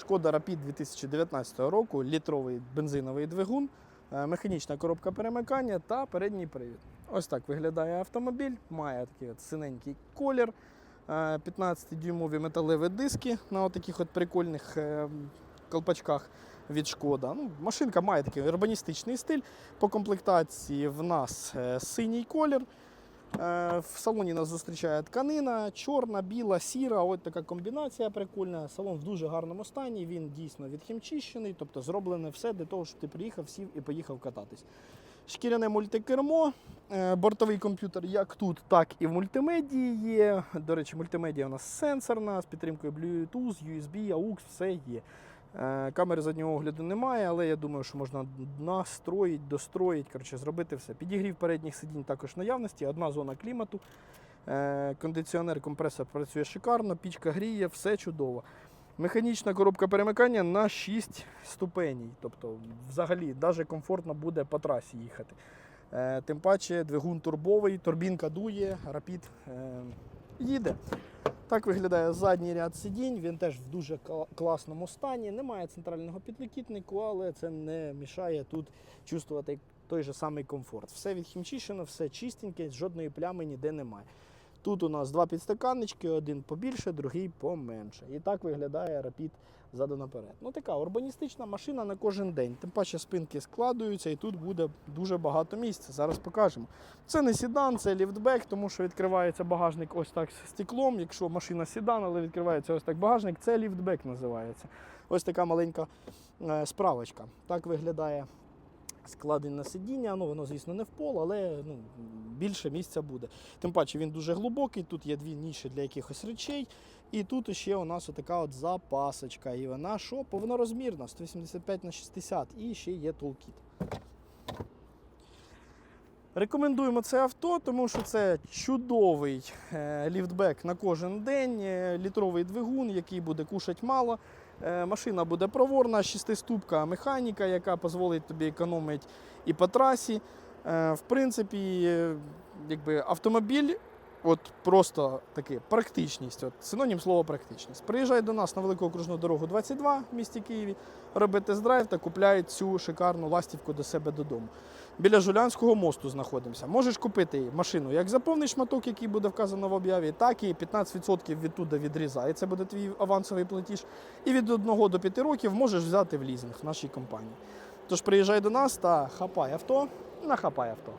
Шкода Rapid 2019 року, літровий бензиновий двигун, е, механічна коробка перемикання та передній привід. Ось так виглядає автомобіль, має такий от синенький колір, е, 15-дюймові металеві диски на таких от прикольних е, колпачках від Шкода. Ну, машинка має такий урбаністичний стиль. По комплектації в нас е, синій колір. Е, В салоні нас зустрічає тканина, чорна, біла, сіра. Ось така комбінація прикольна. Салон в дуже гарному стані. Він дійсно відхімчищений, тобто зроблене все для того, щоб ти приїхав, сів і поїхав кататись. Шкіряне мультикермо, е, бортовий комп'ютер як тут, так і в мультимедії є. До речі, мультимедія у нас сенсорна з підтримкою Bluetooth, USB, AUX, все є. Е, Камери заднього огляду немає, але я думаю, що можна настроїть, достроїть, коротше, зробити все. Підігрів передніх сидінь також наявності, одна зона клімату. Е, Кондиціонер, компресор працює шикарно, пічка гріє, все чудово. Механічна коробка перемикання на 6 ступеней. Тобто, взагалі, навіть комфортно буде по трасі їхати. Е, Тим паче двигун турбовий, турбінка дує, рапід їде. Так виглядає задній ряд сидінь. Він теж в дуже класному стані. Немає центрального підлокітнику, але це не мішає тут чувствувати той же самий комфорт. Все відхімчишено, все чистеньке, жодної плями ніде немає. Тут у нас два підстаканнички, один побільше, другий поменше. І так виглядає рапід ззаду наперед. Ну така урбаністична машина на кожен день. Тим паче спинки складуються і тут буде дуже багато місця. Зараз покажемо. Це не седан, це ліфтбек, тому що відкривається багажник ось так з стеклом. Якщо машина седан, але відкривається ось так багажник, це ліфтбек називається. Ось така маленька е, справочка. Так виглядає складене сидіння. Ну, воно, звісно, не в пол, але ну, більше місця буде. Тим паче він дуже глибокий, тут є дві ніші для якихось речей. І тут ще у нас така от запасочка. І вона що? Повнорозмірна, 185 на 60 і ще є толкіт. Рекомендуємо це авто, тому що це чудовий е, ліфтбек на кожен день, е, літровий двигун, який буде кушати мало. Е, Машина буде проворна, шестиступка механіка, яка дозволить тобі економити і по трасі. В принципі, якби автомобіль, от просто таки практичність, от синонім слова практичність. Приїжджай до нас на велику окружну дорогу 22 в місті Києві, роби тест-драйв та купляй цю шикарну ластівку до себе додому. Біля Жулянського мосту знаходимося. Можеш купити машину як за повний шматок, який буде вказано в об'яві, так і 15% відтуда відрізає. Це буде твій авансовий платіж. І від 1 до 5 років можеш взяти в лізинг в нашій компанії. Тож приїжджай до нас та хапай авто на хапай авто.